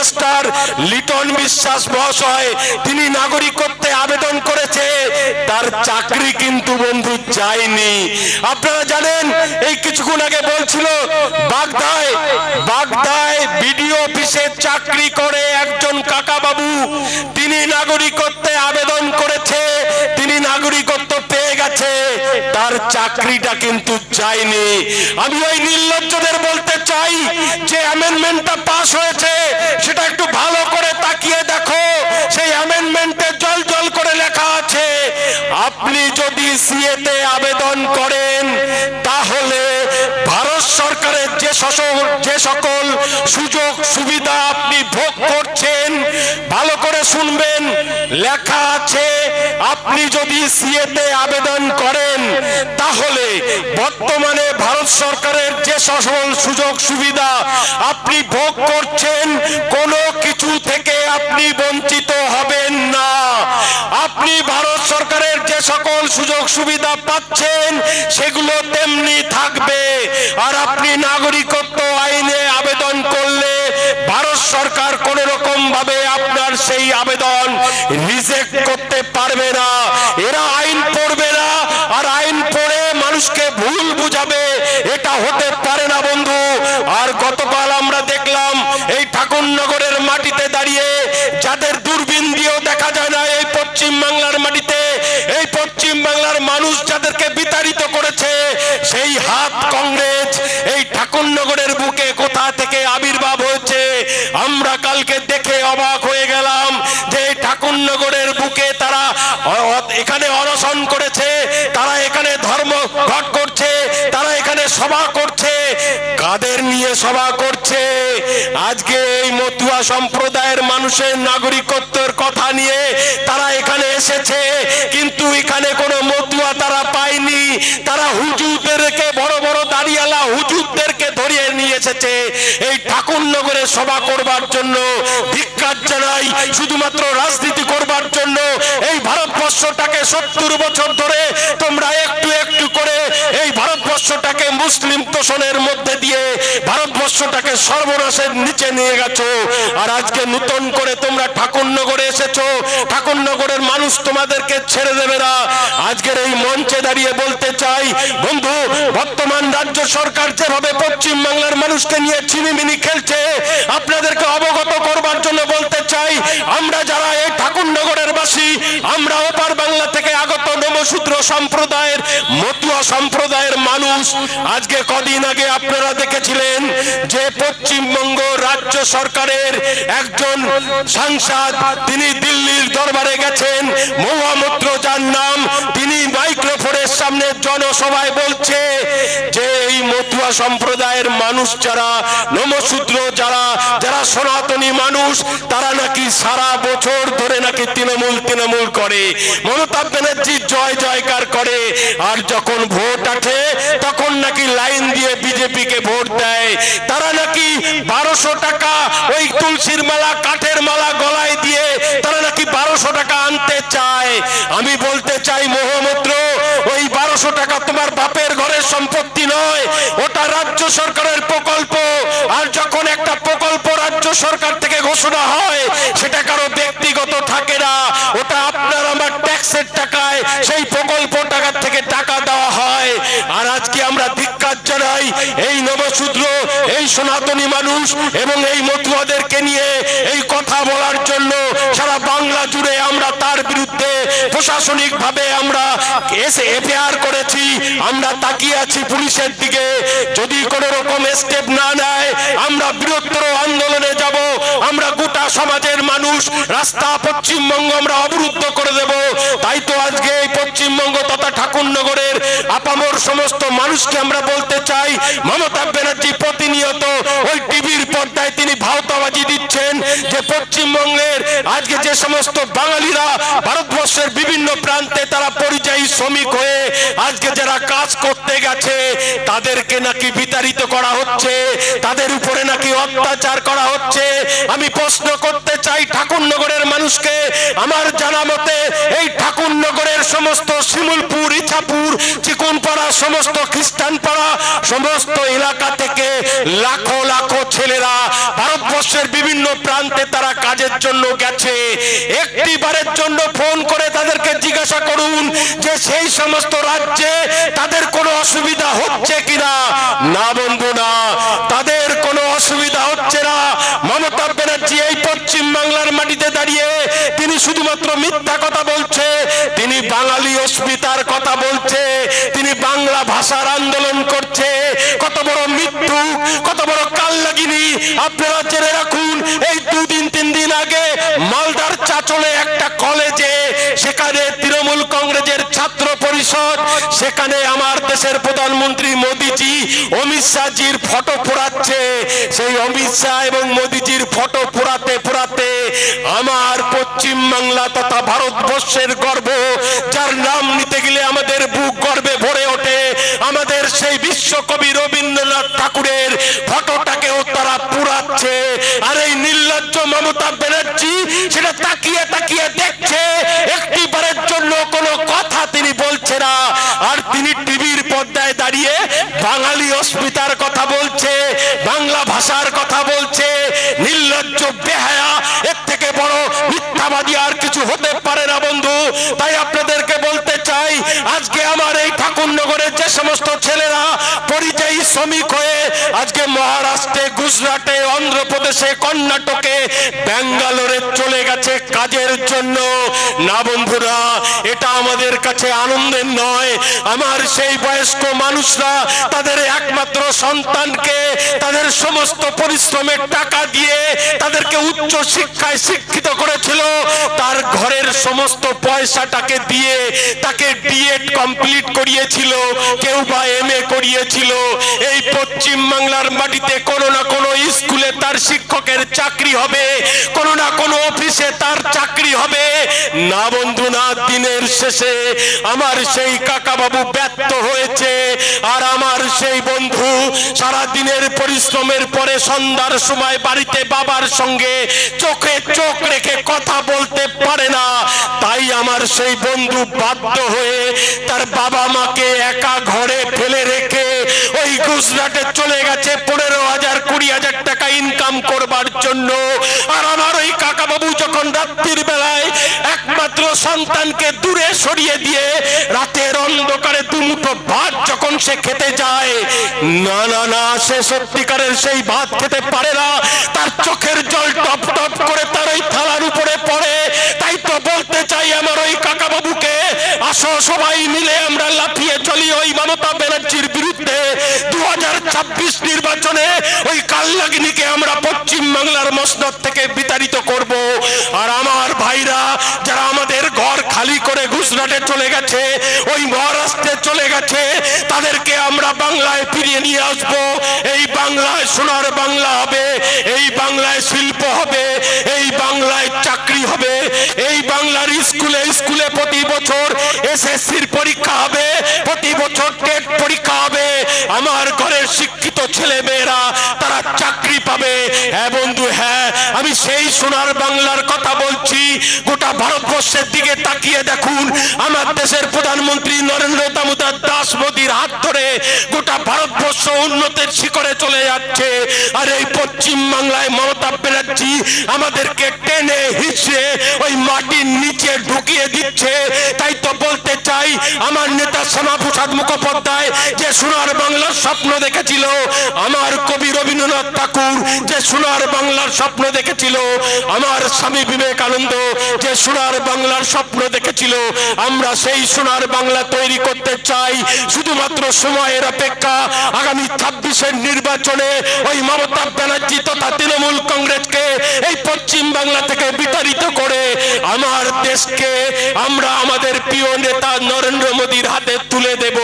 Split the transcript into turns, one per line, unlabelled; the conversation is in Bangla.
হেডমাস্টার লিটন বিশ্বাস মহাশয়, তিনি নাগরিকত্বে আবেদন করেছে। তার চাকরি কিন্তু বন্ধু চাইনি আপনারা জানেন, এই কিছুক্ষণ আগে বলছিল, বাগদায় বাগদায় বিডিও অফিসে চাকরি করে একজন কাকা বাবু তিনি নাগরিকত্বে তার চাকরিটা কিন্তু যায়নি। আমি ওই নির্লজ্জদের বলতে চাই, যে অ্যামেন্ডমেন্টটা পাস হয়েছে, সেটা একটু ভালো করে তাকিয়ে দেখো। সেই অ্যামেন্ডমেন্টে জল জল করে লেখা আছে, আপনি যদি সিএতে আবেদন করেন, তাহলে ভারত সরকারের যে সকল যে সকল সুযোগ সুবিধা আপনি ভোগ করছেন, ভালো করে শুনবেন। লেখা আছে, আপনি যদি সিএতে আবেদন করেন বর্তমানে ভারত সরকারের যে সকল সুযোগ সুবিধা আপনি ভোগ করছেন, কোনো কিছু থেকে আপনি বঞ্চিত হবেন না। আপনি ভারত সরকারের যে সকল সুযোগ সুবিধা পাচ্ছেন, সেগুলো তেমনি থাকবে। আর আপনি নাগরিকত্ব আইনে আবেদন করলে ভারত সরকার কোন রকম ভাবে আপনার সেই আবেদন রিজেক্ট করতে পারবে না এরা আইন পড়বে না আর আইন পড়ে মানুষকে ভুল বুঝাবে এটা হতে পারে না বন্ধু আর গতকাল আমরা দেখলাম এই ঠাকুরনগরের মাটিতে দাঁড়িয়ে যাদের দূরবীন দিয়েও দেখা যায় না এই পশ্চিম বাংলার মাটিতে, এই পশ্চিম বাংলার মানুষ যাদেরকে বিতাড়িত করেছে, সেই হাত কংগ্রেস এই ঠাকুরনগরের বুকে কোথা থেকে আবির্ভাব হয়েছে? আমরা কালকে দেখে অবাক হয়ে গেলাম যে এই ঠাকুরনগরের বুকে তারা এখানে অনশন করেছে, তারা এখানে ধর্ম ঘট করছে, তারা এখানে সভা করছে কাদের নিয়ে সভা করছে। আজকে এই মতুয়া সম্প্রদায়ের মানুষের নাগরিকত্বের কথা নিয়ে তারা এখানে এসেছে। কিন্তু এখানে কোনো মতুয়া তারা পায়নি। তারা হুজুরদেরকে, বড় বড় দাঁড়িয়ালা হুজুরদেরকে ধরিয়ে নিয়ে এসেছে। এই ঠাকুরনগরে সভা করবার জন্য ধিক্কার জানাই, শুধুমাত্র রাজনীতি করবার জন্য। এই ভারতবর্ষটাকে সত্তর বছর ধরে তোমরা একটু একটু মুসলিম তোষণের মধ্যে দিয়ে ভারতবর্ষটাকে সর্বনাশের নিচে নিয়ে গেছো। আর আজকে নতুন করে তোমরা ঠাকুরনগরে এসেছ। ঠাকুরনগরের মানুষ তোমাদেরকে ছেড়ে দেবে না। আজকের এই মঞ্চে দাঁড়িয়ে বলতে চাই, বন্ধু, বর্তমান রাজ্য সরকার যেভাবে পশ্চিম বাংলার মানুষকে নিয়ে চিনিমিনি খেলছে, আপনাদেরকে অবগত করবার জন্য বলতে চাই, আমরা যারা এই ঠাকুরনগরের বাসী, আমরা ওপার বাংলা থেকে আগত নমশূদ্র সম্প্রদায়ের, মতুয়া সম্প্রদায়ের মানুষ। আজকে কদিন আগে আপনারা দেখেছিলেন যে পশ্চিমবঙ্গ রাজ্য সরকারের একজন সাংসদ, তিনি দিল্লির দরবারে গেছেন। মহামূত্র যার নাম, তিনি মাইক্রোফোনের সামনে জনসভায় বলছে যে এই মতুয়া সম্প্রদায়ের মানুষ যারা নমশূদ্র যারা যারা সনাতনী মানুষ, তারা নাকি সারা বছর ধরে নাকি তৃণমূল তৃণমূল করে। মমতা ব্যানার্জি জয় জয়কার করে। আর যখন ভোট আসে, তখন নাকি লাইন দিয়ে বিজেপিকে ভোট দেয়। তারা নাকি বারোশো টাকা ওই তুলসীর মালা, কাঠের মালা গলায় দিয়ে তারা নাকি বারোশো টাকা আনতে চায়। আমি বলতে চাই মহামূত্র ওই বারোশো টাকা তোমার বাপের ঘরের সম্পত্তি নয়, ওটা রাজ্য সরকারের প্রকল্প। আর যখন একটা প্রকল্প রাজ্য সরকার থেকে ঘোষণা হয়, সেটা কারও ব্যক্তিগত থাকে না, ওটা আপনার আমার ট্যাক্সের টাকায় সেই প্রকল্প টাকার থেকে টাকা দেওয়া হয়। আর আজকে আমরা জানাই এই নবশূদ্র, এই সনাতনী মানুষ এবং এই মতুয়াদেরকে নিয়ে এই কথা বলার জন্য সারা বাংলা জুড়ে আমরা তার বিরুদ্ধে প্রশাসনিক ভাবে আমরা এসে এফআইআর করেছি, আমরা তাকিয়ে আছি পুলিশের দিকে। যদি কোন রকম স্টেপ না নেয়, আমরা বৃহত্তর আন্দোলনে যাব, আমরা গোটা সমাজের মানুষ রাস্তা পশ্চিমবঙ্গ আমরা অবরুদ্ধ করে দেব। তাই তো আজকে এই পশ্চিমবঙ্গ তথা ঠাকুরনগরের আপামর সমস্ত মানুষকে আমরা বলতে চাই, মমতা ব্যানার্জি প্রতিনিয়ত ওই টিভির পর্দায় তিনি ভাওতাবাজি দিচ্ছেন যে পশ্চিমবঙ্গের আজকে যে সমস্ত বাঙালিরা ভারতবর্ষের বিভিন্ন প্রান্তে তারা পরিযায়ী শ্রমিক হয়ে আজকে যারা কাজ করতে গেছে, তাদেরকে নাকি বিতাড়িত করা হচ্ছে, তাদের উপরে নাকি অত্যাচার করা হচ্ছে। আমি প্রশ্ন করতে চাই ঠাকুরনগরের মানুষকে, আমার জানা মতে এই ঠাকুরনগরের সমস্ত শিমুলপুর, ইছাপুর, চিকুনপাড়া, সমস্ত খ্রিস্টান পাড়া সমস্ত এলাকা থেকে লাখো লাখো ছেলেরা ভারতবর্ষের বিভিন্ন প্রান্তে তারা কাজের জন্য গেছে। একটি বারের জন্য ফোন করে তাদেরকে জিজ্ঞাসা করুন যে সেই সমস্ত রাজ্যে তাদের কোনো অসুবিধা হচ্ছে কিনা? না বন্ধু, না। তাদের কোনো অসুবিধা হচ্ছে না। মমতা ব্যানার্জি এই পশ্চিম বাংলার মাটিতে দাঁড়িয়ে তিনি শুধুমাত্র মিথ্যা কথা বলছে, তিনি বাঙালি অস্মিতার কথা বলছে, তিনি বাংলা ভাষার আন্দোলন করছে। কত বড় মৃত্যু কত বড় কাল লাগিনি আপনারা জেনে তৃণমূল কংগ্রেসের ছাত্র পরিষদ, সেখানে আমার দেশের প্রধানমন্ত্রী মোদিজি অমিত শাহজির ফটো পোড়াচ্ছে। সেই অমিত শাহ এবং মোদিজির ফটো পোড়াতে পোড়াতে আমার পশ্চিম বাংলা তথা ভারতবর্ষের গর্ব, যার নাম নিতে গেলে আমাদের বুক গর্বে ভরে ওঠে। আমাদের সেই বিশ্বকবি রবীন্দ্রনাথ ঠাকুরের ফটোটাকেও পুরাচ্ছে আর এই নির্লজ্জ মমতা ব্যানার্জি সেটা তাকিয়ে তাকিয়ে দেখছে। একটি বারের জন্য কোনো কথা তিনি বলছে না। আর তিনি টিভির পর্দায় দাঁড়িয়ে বাঙালি অস্মিতার কথা বলছে, বাংলা ভাষার কথা বলছে। নির্লজ্জ, বেহায়া, এর থেকে বড় মিথ্যাবাদী আর কিছু হতে পারে না বন্ধু। তাই আপনাদেরকে বলতে চাই, আজকে আমার এই ঠাকুরনগরের যে সমস্ত ছেলেরা, পরিযায়ী শ্রমিক হয়ে আজকে মহারাষ্ট্রে, গুজরাটে, অন্ধ্রপ্রদেশে, কর্ণাটকে, ব্যাঙ্গালোরে চলে গেছে কাজের জন্য। না বন্ধুরা, এটা আমাদের কাছে আনন্দের নয়। আমার সেই বয়স্ক মানুষরা, তাদের একমাত্র সন্তানকে, তাদের সমস্ত পরিশ্রমের টাকা দিয়ে তাদেরকে উচ্চ শিক্ষায় শিক্ষিত করেছিল। তার ঘরের সমস্ত পয়সাটাকে দিয়ে তাকে ডিএড কমপ্লিট করিয়েছিল, কেউ বা এম এ করিয়েছিল। এই পশ্চিম বাংলার মাটিতে কোনো না কোনো স্কুলে তার শিক্ষকের চাকরি হবে, কোনো না কোনো অফিসে তার না বন্ধু, না দিনের শেষে আমার সেই কাকা বাবু ব্যর্থ হয়েছে। আর আমার সেই বন্ধু সারা দিনের পরিশ্রমের পরে সন্ধ্যার সময় বাড়িতে বাবার সঙ্গে চোখে চোখ রেখে কথা বলতে পারে না। তাই আমার সেই বন্ধু বাধ্য হয়ে তার বাবা মাকে একা ঘরে ফেলে রেখে ওই গুজরাটে চলে গেছে। পনেরো হাজার, কুড়ি হাজার টাকা ইনকাম করবার জন্য। আর আমার ওই কাকা বাবু যখন রাত্রির বেলায় একমাত্র সন্তানকে দূরে সরিয়ে দিয়ে রাতের অন্ধকারে দুমুঠো ভাত যখন সে খেতে যায়, না না না, সে সত্যিকারের সেই ভাত খেতে পারে না। তার চোখের জল টপ টপ করে তার ওই থালার উপরে পড়ে। তাই তো বলতে চাই আমার ওই কাকা বাবুকে আসো সবাই মিলে আমরা লাফিয়ে চলি ওই মমতা ব্যানার্জির বিরুদ্ধে। দু নির্বাচনে ওই কাল্লাগিনীকে আমরা পশ্চিম বাংলার মসনদ থেকে বিতাড়িত করব। আর আমার ভাইরা, যারা আমাদের ঘর খালি করে গুজরাটে চলে গেছে, ওই মহারাষ্ট্রে চলে গেছে, তাদেরকে আমরা বাংলায় ফিরিয়ে নিয়ে আসব। এই বাংলায় সোনার বাংলা হবে, এই বাংলায় শিল্প হবে, এই বাংলায় চাকরি হবে, এই বাংলার স্কুলে স্কুলে প্রতি বছর এসএসসির পরীক্ষা হবে, প্রতি বছর টেট পরীক্ষা ছেলে মেয়েরা আমি সেই সোনার বাংলার কথা বলছি। গোটা ভারতবর্ষের দিকে তাকিয়ে দেখুন। আমার দেশের প্রধানমন্ত্রী নরেন্দ্র দামোদর দাস মোদীর হাত ধরে গোটা ভারতবর্ষ উন্নতির শিখরে চলে যাচ্ছে। আর এই পশ্চিম বাংলায় মমতা ব্যানার্জি আমাদেরকে টেনে হিচড়ে ওই মাটির নিচে ঢুকিয়ে দিচ্ছে। তাই তো বলতে চাই, আমার নেতা শ্যামাপ্রসাদ মুখোপাধ্যায় যে সোনার বাংলার স্বপ্ন দেখেছিল, আমার কবি রবীন্দ্রনাথ ঠাকুর যে সোনার বাংলার স্বপ্ন দেখেছিল। আমার স্বামী বিবেকানন্দ যে সোনার বাংলার স্বপ্ন দেখেছিল, আমরা সেই সোনার বাংলা তৈরি করতে চাই। শুধুমাত্র সময়ের অপেক্ষা, আগামী ছাব্বিশের নির্বাচনে ওই মমতা ব্যানার্জি তথা তৃণমূল কংগ্রেসকে এই পশ্চিম বাংলা থেকে বিতাড়িত করে আমার দেশকে আমরা আমাদের প্রিয় নেতা নরেন্দ্র মোদীর হাতে তুলে দেব।